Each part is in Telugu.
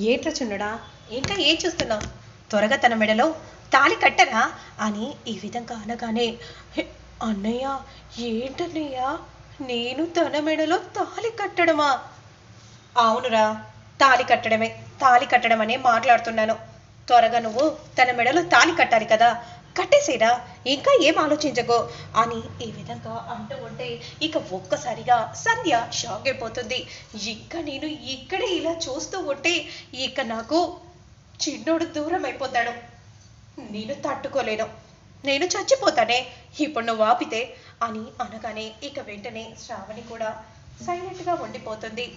ఏట్రా చున్నడా ఇంకా ఏం చూస్తున్నావు? త్వరగా తన మెడలో తాళి కట్టరా? అని ఈ విధంగా అనగానే అన్నయ్య ఏంటన్నయ్య? నేను తన మెడలో తాళి కట్టడమా? అవునురా తాళి కట్టడమే. తాళి కట్టడం అనే మాట్లాడుతున్నాను. త్వరగా నువ్వు తన మెడలో తాళి కట్టాలి కదా. కట్టేసేరా ఇంకా ఏం ఆలోచించకో? అని ఈ విధంగా అంటూ ఉంటే ఇక ఒక్కసారిగా సంధ్య షాక్ అయిపోతుంది. ఇంకా నేను ఇక్కడే ఇలా చూస్తూ ఉంటే ఇక నాకు చిన్నోడు దూరం అయిపోతాడు. నేను తట్టుకోలేను. నేను చచ్చిపోతానే. ఇప్పుడు నువ్వు ఆపితే అని అనగానే ఇక వెంటనే శ్రావణి కూడా సైలెంట్గా ఉండిపోతుంది.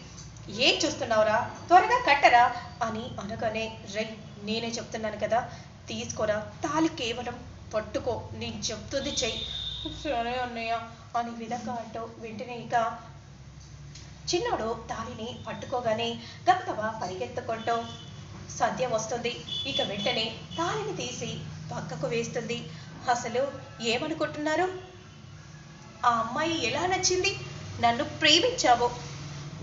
ఏం చూస్తున్నావురా? త్వరగా కట్టరా? అని అనగానే రై నేనే చెప్తున్నాను కదా. తీసుకోరా? తాలి కేవలం పట్టుకో నేను చెప్తుంది చెయ్యి. సరే అన్నయ్య అని విధంగా అంటూ వెంటనే ఇక చిన్నోడు తాలిని పట్టుకోగానే గబగబా పరిగెత్తుకుంటూ సద్య వస్తుంది. ఇక వెంటనే తాలిని తీసి పక్కకు వేస్తుంది. అసలు ఏమనుకుంటున్నారు? ఆ అమ్మాయి ఎలా నచ్చింది? నన్ను ప్రేమించావు.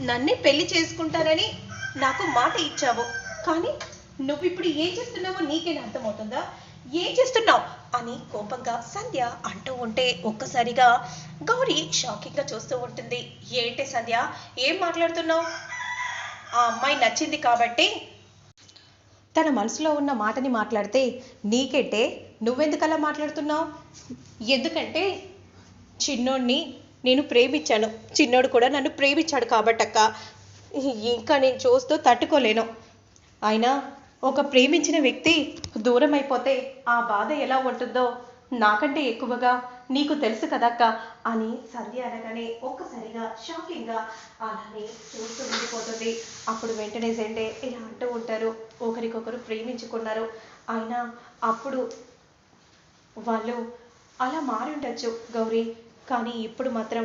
నన్నే పెళ్ళి చేసుకుంటానని నాకు మాట ఇచ్చావు. కానీ నువ్వు ఇప్పుడు ఏం చేస్తున్నావో నీకేనా అర్థమవుతుందా? ఏం చేస్తున్నావు? అని కోపంగా సంధ్య అంటూ ఉంటే ఒక్కసారిగా గౌరీ షాకింగ్గా చూస్తూ ఉంటుంది. ఏంటి సంధ్య? ఏం మాట్లాడుతున్నావు? ఆ అమ్మాయి నచ్చింది కాబట్టి. తన మనసులో ఉన్న మాటని మాట్లాడితే నీకెట్టే నువ్వెందుకలా మాట్లాడుతున్నావు? ఎందుకంటే చిన్నోడిని నేను ప్రేమించాను. చిన్నోడు కూడా నన్ను ప్రేమించాడు కాబట్టక్క. ఇంకా నేను చూస్తూ తట్టుకోలేను. అయినా ఒక ప్రేమించిన వ్యక్తి దూరం అయిపోతే ఆ బాధ ఎలా ఉంటుందో నాకంటే ఎక్కువగా నీకు తెలుసు కదక్క అని సంధ్య అనగానే ఒక్కసారిగా షాకింగ్గా అలానే చూస్తూ ఉండిపోతుంది. అప్పుడు వెంటనే జెండే ఇలా అంటూ ఉంటారు. ఒకరికొకరు ప్రేమించుకున్నారు. అయినా అప్పుడు వాళ్ళు అలా మారి ఉండొచ్చు గౌరీ. కానీ ఇప్పుడు మాత్రం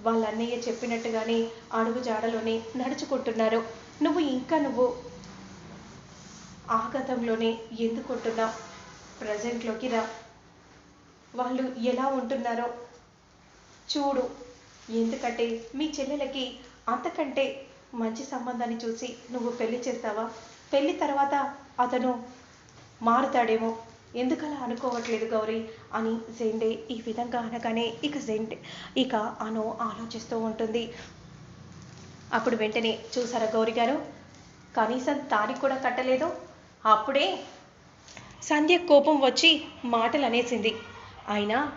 వాళ్ళ అన్నయ్య చెప్పినట్టుగానే అడుగు జాడలోనే నడుచుకుంటున్నారు. నువ్వు ఇంకా నువ్వు ఆ గతంలోనే ఎందుకుంటున్నావు? ప్రజెంట్లోకి రా. వాళ్ళు ఎలా ఉంటున్నారో చూడు. ఎందుకంటే మీ చెల్లెలకి అంతకంటే మంచి సంబంధాన్ని చూసి నువ్వు పెళ్ళి చేస్తావా? పెళ్ళి తర్వాత అతను మారుతాడేమో. ఎందుకలా అనుకోవట్లేదు గౌరీ అని జెండే ఈ విధంగా అనగానే ఇక జెండే ఇక అను ఆలోచిస్తూ ఉంటుంది. అప్పుడు వెంటనే చూసారా గౌరీ గారు? కనీసం తానికి కూడా కట్టలేదు. అప్పుడే సంధ్య కోపం వచ్చి మాటలు అనేసింది అయినా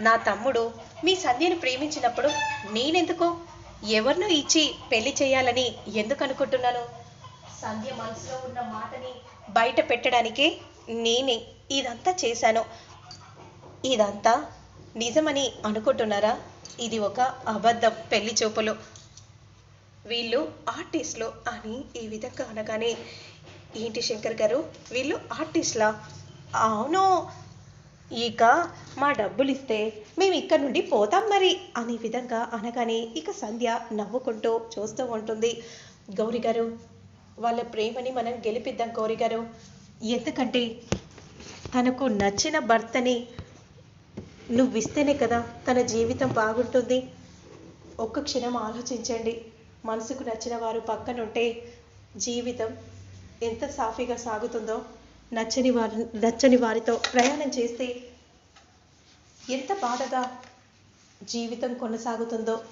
నా తమ్ముడు మీ సంధ్యను ప్రేమించినప్పుడు నేనెందుకు? ఎవరినో ఇచ్చి పెళ్ళి చేయాలని ఎందుకు అనుకుంటున్నాను సంధ్య మనసులో ఉన్న మాటని బయట పెట్టడానికే నేనే ఇదంతా చేశాను. ఇదంతా నిజమని అనుకుంటున్నారా? ఇది ఒక అబద్ధం పెళ్ళి చూపులు. వీళ్ళు ఆర్టిస్టులు అని ఈ విధంగా అనగానే ఏంటి శంకర్ గారు? వీళ్ళు ఆర్టిస్ట్లా? అవును. ఇక మా డబ్బులు ఇస్తే మేము ఇక్కడ నుండి పోతాం మరి అనే విధంగా అనగానే ఇక సంధ్య నవ్వుకుంటూ చూస్తూ ఉంటుంది. గౌరీ గారు వాళ్ళ ప్రేమని మనం గెలిపిద్దాం గౌరీ గారు. ఎందుకంటే తనకు నచ్చిన భర్తని నువ్వు ఇస్తేనే కదా తన జీవితం బాగుంటుంది. ఒక్క క్షణం ఆలోచించండి. మనసుకు నచ్చిన వారు పక్కనుంటే జీవితం ఎంత సాఫీగా సాగుతుందో నచ్చని వారి నచ్చని వారితో ప్రయాణం చేస్తే ఎంత బాధగా జీవితం కొనసాగుతుందో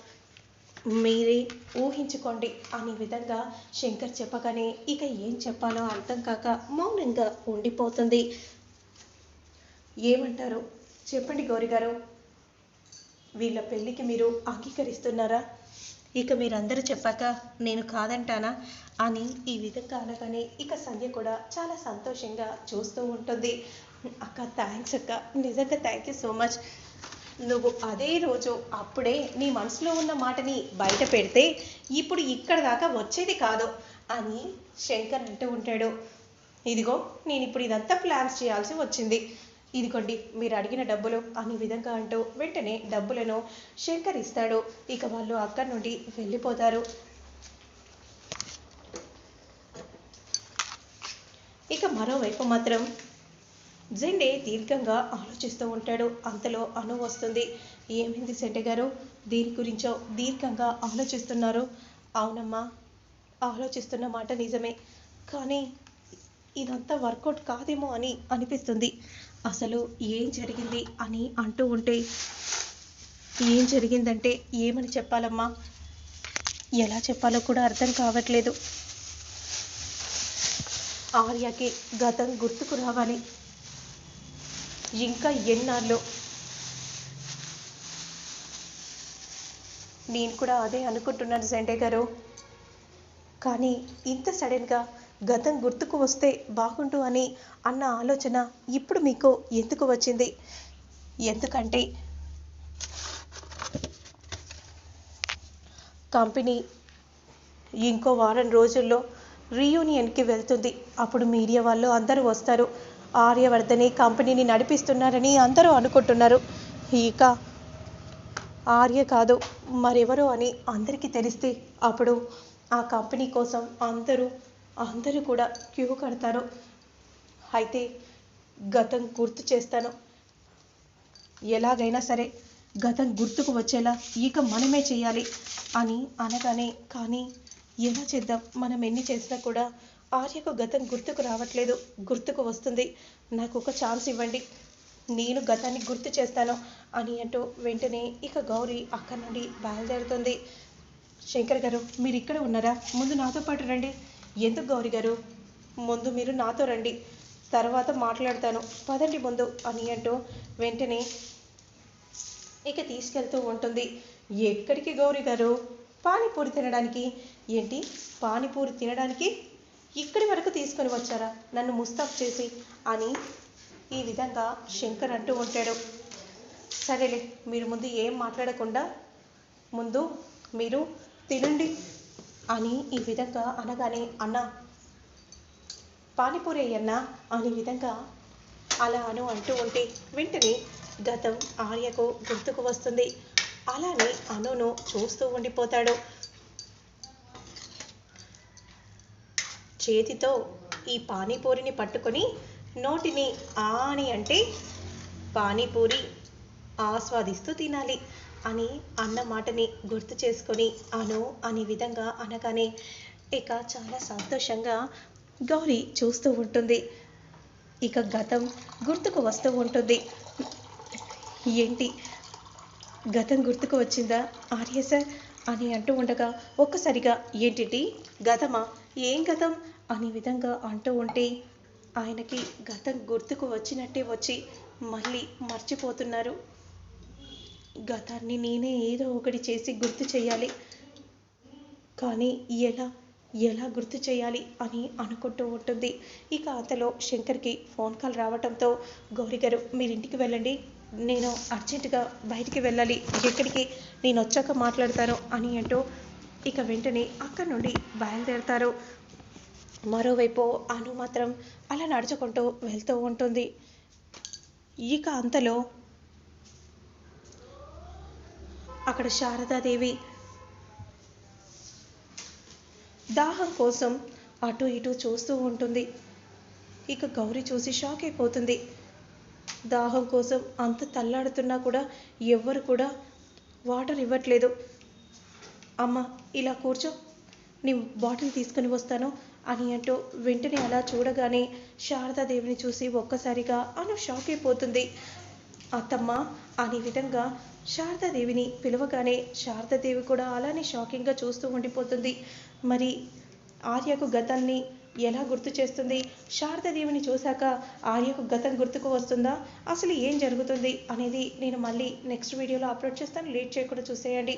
మీరే ఊహించుకోండి అనే విధంగా శంకర్ చెప్పగానే ఇక ఏం చెప్పాలో అర్థం కాక మౌనంగా ఉండిపోతుంది. ఏమంటారు? చెప్పండి గౌరి గారు. వీళ్ళ పెళ్ళికి మీరు అంగీకరిస్తున్నారా? ఇక మీరందరూ చెప్పాక నేను కాదంటానా? అని ఈ విధంగా అనగానే ఇక సంధ్య కూడా చాలా సంతోషంగా చూస్తూ ఉంటుంది. అక్క థ్యాంక్స్ అక్క. నిజంగా థ్యాంక్ యూ సో మచ్ నువ్వు అదే రోజు అప్పుడే నీ మనసులో ఉన్న మాటని బయట పెడితే ఇప్పుడు ఇక్కడ దాకా వచ్చేది కాదు అని శంకర్ అంటూ ఉంటాడు. ఇదిగో నేను ఇప్పుడు ఇదంతా ప్లాన్స్ చేయాల్సి వచ్చింది. ఇదిగోండి మీరు అడిగిన డబ్బులు అనే విధంగా అంటూ వెంటనే డబ్బులను శంకర్ ఇస్తాడు. ఇక వాళ్ళు అక్కడి నుండి వెళ్ళిపోతారు. ఇక మరోవైపు మాత్రం జెండే దీర్ఘంగా ఆలోచిస్తూ ఉంటాడు. అంతలో అను వస్తుంది. ఏమైంది సెంటే గారు? దీని గురించో దీర్ఘంగా ఆలోచిస్తున్నారు? అవునమ్మా ఆలోచిస్తున్న మాట నిజమే. కానీ ఇదంతా వర్కౌట్ కాదేమో అని అనిపిస్తుంది. అసలు ఏం జరిగింది అని అంటూ ఉంటే ఏం జరిగిందంటే ఏమని చెప్పాలమ్మా? ఎలా చెప్పాలో కూడా అర్థం కావట్లేదు. ఆర్యకి గతం గుర్తుకు రావాలి. ఇంకా ఎన్నాళ్ళు? నేను కూడా అదే అనుకుంటున్నాను సండే గారు. కానీ ఇంత సడన్గా గతం గుర్తుకు వస్తే బాగుండు అని అన్న ఆలోచన ఇప్పుడు మీకు ఎందుకు వచ్చింది? ఎందుకంటే కంపెనీ ఇంకో వారం రోజుల్లో రీయూనియన్కి వెళ్తుంది. అప్పుడు మీడియా వాళ్ళు అందరూ వస్తారు. ఆర్యవర్ధని కంపెనీని నడిపిస్తున్నారని అందరూ అనుకుంటున్నారు. ఇక ఆర్య కాదు మరెవరో అని అందరికీ తెలిస్తే అప్పుడు ఆ కంపెనీ కోసం అందరూ అందరూ కూడా క్యూ కడతారు. అయితే గతం గుర్తు చేస్తాను. ఎలాగైనా సరే గతం గుర్తుకు వచ్చేలా ఇక మనమే చేయాలి అని అనగానే కానీ ఎలా చేద్దాం? మనం ఎన్ని చేసినా కూడా ఆర్యకు గతం గుర్తుకు రావట్లేదు. గుర్తుకు వస్తుంది. నాకు ఒక ఛాన్స్ ఇవ్వండి. నేను గతాన్ని గుర్తు చేస్తాను అని అంటూ వెంటనే ఇక గౌరీ అక్కడి నుండి బయలుదేరుతుంది. శంకర్ గారు మీరు ఇక్కడ ఉన్నారా? ముందు నాతో పాటు రండి. ఎందుకు గౌరీ గారు? ముందు మీరు నాతో రండి తర్వాత మాట్లాడతాను. పదండి ముందు అని అంటూ వెంటనే ఇక తీసుకెళ్తూ ఉంటుంది. ఎక్కడికి గౌరీ గారు? పానీపూరి తినడానికి. ఏంటి? పానీపూరి తినడానికి? ఇక్కడి వరకు తీసుకొని వచ్చారా? నన్ను ముస్తాబ్ చేసి అని ఈ విధంగా శంకర్ అంటూ ఉంటాడు. సరేలే మీరు ముందు ఏం మాట్లాడకుండా ముందు మీరు తినండి. అని ఈ విధంగా అనగానే అన్న పానీపూరి అన్నా అనే విధంగా అలా అను అంటూ ఉంటే వెంటనే గతం ఆర్యకు గుర్తుకు వస్తుంది. అలానే అనును చూస్తూ ఉండిపోతాడు. చేతితో ఈ పానీపూరిని పట్టుకొని నోటిని ఆ అని అంటే పానీపూరి ఆస్వాదిస్తూ తినాలి. అని అన్న మాటని గుర్తు చేసుకొని అను అనే విధంగా అనగానే ఇక చాలా సంతోషంగా గౌరీ చూస్తూ ఉంటుంది. ఇక గతం గుర్తుకు వస్తూ ఉంటుంది. ఏంటి? గతం గుర్తుకు వచ్చిందా? ఆర్య సార్ అని అంటూ ఉండగా ఒక్కసారిగా ఏంటిటి గతమా? ఏం గతం? అనే విధంగా అంటూ ఉంటే ఆయనకి గతం గుర్తుకు వచ్చినట్టే వచ్చి మళ్ళీ మర్చిపోతున్నారు. గతాన్ని నేనే ఏదో ఒకటి చేసి గుర్తు చేయాలి. కానీ ఎలా ఎలా గుర్తు చేయాలి అని అనుకుంటూ ఉంటుంది. ఇక అంతలో శంకర్కి ఫోన్ కాల్ రావటంతో గౌరీ గారు మీరు ఇంటికి వెళ్ళండి. నేను అర్జెంటుగా బయటికి వెళ్ళాలి. ఎక్కడికి? నేను వచ్చాక మాట్లాడతాను అని అంటూ ఇక వెంటనే అక్కడి నుండి బయలుదేరతారు. మరోవైపు అను మాత్రం అలా నడుచుకుంటూ వెళ్తూ ఉంటుంది. ఇక అంతలో అక్కడ శారదాదేవి దాహం కోసం అటు ఇటు చూస్తూ ఉంటుంది. ఇక గౌరీ చూసి షాక్ అయిపోతుంది. దాహం కోసం అంత తల్లాడుతున్నా కూడా ఎవ్వరు కూడా వాటర్ ఇవ్వట్లేదు. అమ్మ ఇలా కూర్చో. నీ బాటిల్ తీసుకుని వస్తాను అని అంటూ వెంటనే అలా చూడగానే శారదాదేవిని చూసి ఒక్కసారిగా అను షాక్ అయిపోతుంది. అత్తమ్మ అనే విధంగా శారదాదేవిని పిలవగానే శారదాదేవి కూడా అలానే షాకింగ్గా చూస్తూ ఉండిపోతుంది. మరి ఆర్యకు గతాన్ని ఎలా గుర్తు చేస్తుంది? శారదాదేవిని చూశాక ఆర్యకు గతం గుర్తుకు వస్తుందా? అసలు ఏం జరుగుతుంది అనేది నేను మళ్ళీ నెక్స్ట్ వీడియోలో అప్లోడ్ చేస్తాను. లేట్ చేయకుండా చూసేయండి.